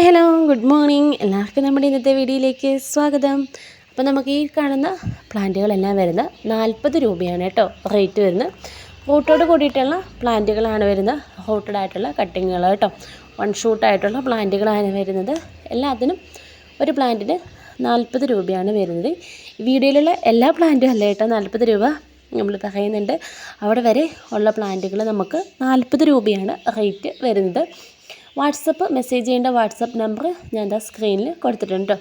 Hi hello good morning. എല്ലാവർക്കും നമ്മുടെ ഇന്നത്തെ വീഡിയോയിലേക്ക് സ്വാഗതം. അപ്പോൾ നമുക്ക് ഈ കാണുന്ന പ്ലാന്റുകളെല്ലാം വരുന്നത് നാൽപ്പത് രൂപയാണ് കേട്ടോ റേറ്റ് വരുന്നത്. റൂട്ടോട് കൂടിയിട്ടുള്ള പ്ലാന്റുകളാണ് വരുന്നത്. റൂട്ടഡ് ആയിട്ടുള്ള കട്ടിങ്ങുകൾ കേട്ടോ. വൺ ഷൂട്ടായിട്ടുള്ള പ്ലാന്റുകളാണ് വരുന്നത്. എല്ലാത്തിനും ഒരു പ്ലാന്റിന് നാൽപ്പത് രൂപയാണ് വരുന്നത്. വീഡിയോയിലുള്ള എല്ലാ പ്ലാന്റും അല്ല കേട്ടോ? നാൽപ്പത് രൂപ നമ്മൾ പറയുന്നുണ്ട്. അവിടെ വരെ ഉള്ള പ്ലാന്റുകൾ നമുക്ക് നാൽപ്പത് രൂപയാണ് റേറ്റ് വരുന്നത്. വാട്സപ്പ് മെസ്സേജ് ചെയ്യേണ്ട വാട്സപ്പ് നമ്പർ ഞാൻ എന്താ സ്ക്രീനിൽ കൊടുത്തിട്ടുണ്ട്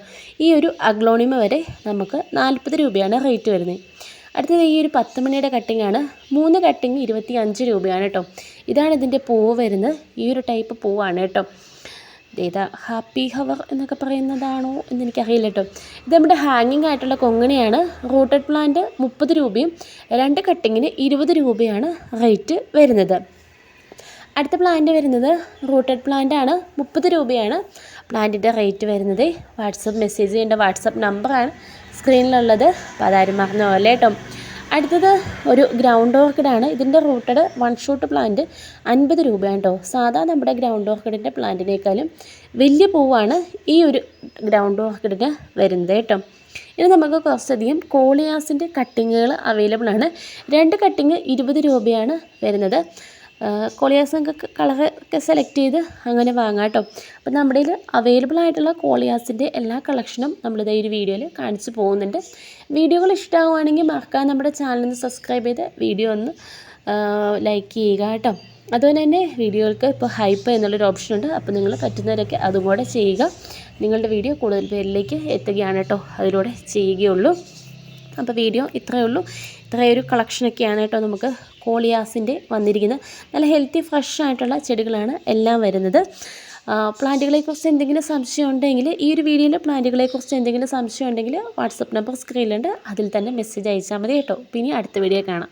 ഈ ഒരു അഗ്ലോണിമ വരെ നമുക്ക് നാൽപ്പത് രൂപയാണ് റേറ്റ് വരുന്നത്. അടുത്തത് ഈ ഒരു പത്ത് മണിയുടെ കട്ടിംഗ് ആണ്. മൂന്ന് കട്ടിങ് ഇരുപത്തി അഞ്ച് രൂപയാണ് കേട്ടോ. ഇതാണ് ഇതിന്റെ പൂവ് വരുന്നത്. ഈ ഒരു ടൈപ്പ് പൂവാണ് കേട്ടോ. ഇതേതാ ഹാപ്പി ഹവർ എന്നൊക്കെ പറയുന്നതാണോ എന്ന് എനിക്കറിയില്ല കേട്ടോ. ഇത് നമ്മുടെ ഹാങ്ങിങ് ആയിട്ടുള്ള കൊങ്ങണിയാണ് റൂട്ടഡ് പ്ലാന്റ് മുപ്പത് രൂപയും രണ്ട് കട്ടിങ്ങിന് ഇരുപത് രൂപയാണ് റേറ്റ് വരുന്നത്. അടുത്ത പ്ലാന്റ് വരുന്നത് റൂട്ടഡ് പ്ലാന്റ് ആണ്. മുപ്പത് രൂപയാണ്. പ്ലാന്റിന്റെ റേറ്റ് വരുന്നത്. വാട്സപ്പ് മെസ്സേജ് ചെയ്യേണ്ട വാട്സപ്പ് നമ്പറാണ് സ്ക്രീനിലുള്ളത് അപ്പോൾ അതാരും മറന്നു പോലെ കേട്ടോ അടുത്തത് ഒരു ഗ്രൗണ്ട് ഓർക്കിഡാണ് ഇതിന്റെ റൂട്ടഡ് വൺ ഷൂട്ട് പ്ലാന്റ് അൻപത് രൂപയാണ് കേട്ടോ സാധാ നമ്മുടെ ഗ്രൗണ്ട് ഓർക്കിഡിന്റെ പ്ലാന്റിനേക്കാളും വലിയ പൂവാണ് ഈ ഒരു ഗ്രൗണ്ട് ഓർക്കിഡിന് വരുന്നത് കേട്ടോ ഇനി നമുക്ക് കുറച്ചധികം കോളിയാസിന്റെ കട്ടിങ്ങുകൾ അവൈലബിൾ ആണ്. രണ്ട് കട്ടിങ് ഇരുപത് രൂപയാണ് വരുന്നത്. കോളിയാസ് നിങ്ങൾക്ക് കളറൊക്കെ സെലക്ട് ചെയ്ത് അങ്ങനെ വാങ്ങാം കേട്ടോ അപ്പം നമ്മുടെ കയ്യിൽ അവൈലബിൾ ആയിട്ടുള്ള കോളിയാസിന്റെ എല്ലാ കളക്ഷനും നമ്മളിത് ഈ ഒരു വീഡിയോയിൽ കാണിച്ചു പോകുന്നുണ്ട്. വീഡിയോകൾ ഇഷ്ടമാവുകയാണെങ്കിൽ മറക്കാൻ നമ്മുടെ ചാനൽ ഒന്ന് സബ്സ്ക്രൈബ് ചെയ്ത് വീഡിയോ ഒന്ന് ലൈക്ക് ചെയ്യുക കേട്ടോ. അതുപോലെ തന്നെ വീഡിയോകൾക്ക് ഇപ്പോൾ ഹൈപ്പ് എന്നുള്ളൊരു ഓപ്ഷൻ ഉണ്ട്. അപ്പോൾ നിങ്ങൾ പറ്റുന്നവരൊക്കെ അതും കൂടെ ചെയ്യുക. നിങ്ങളുടെ വീഡിയോ കൂടുതൽ പേരിലേക്ക് എത്തുകയാണ് കേട്ടോ. അതിലൂടെ ചെയ്യുകയുള്ളൂ. അപ്പോൾ വീഡിയോ ഇത്രയേ ഉള്ളൂ. ഇത്രയൊരു കളക്ഷനൊക്കെയാണ് കേട്ടോ നമുക്ക് കോളിയാസിന്റെ വന്നിരിക്കുന്നത്. നല്ല ഹെൽത്തി ഫ്രഷ് ആയിട്ടുള്ള ചെടികളാണ് എല്ലാം വരുന്നത്. പ്ലാന്റുകളെക്കുറിച്ച് എന്തെങ്കിലും സംശയം ഉണ്ടെങ്കിൽ ഈ ഒരു വീഡിയോയിലെ പ്ലാന്റുകളെക്കുറിച്ച് എന്തെങ്കിലും സംശയം ഉണ്ടെങ്കിൽ വാട്സപ്പ് നമ്പർ സ്ക്രീനിലുണ്ട് അതിൽ തന്നെ മെസ്സേജ് അയച്ചാൽ മതി കേട്ടോ. പിന്നെ അടുത്ത വീഡിയോ കാണാം.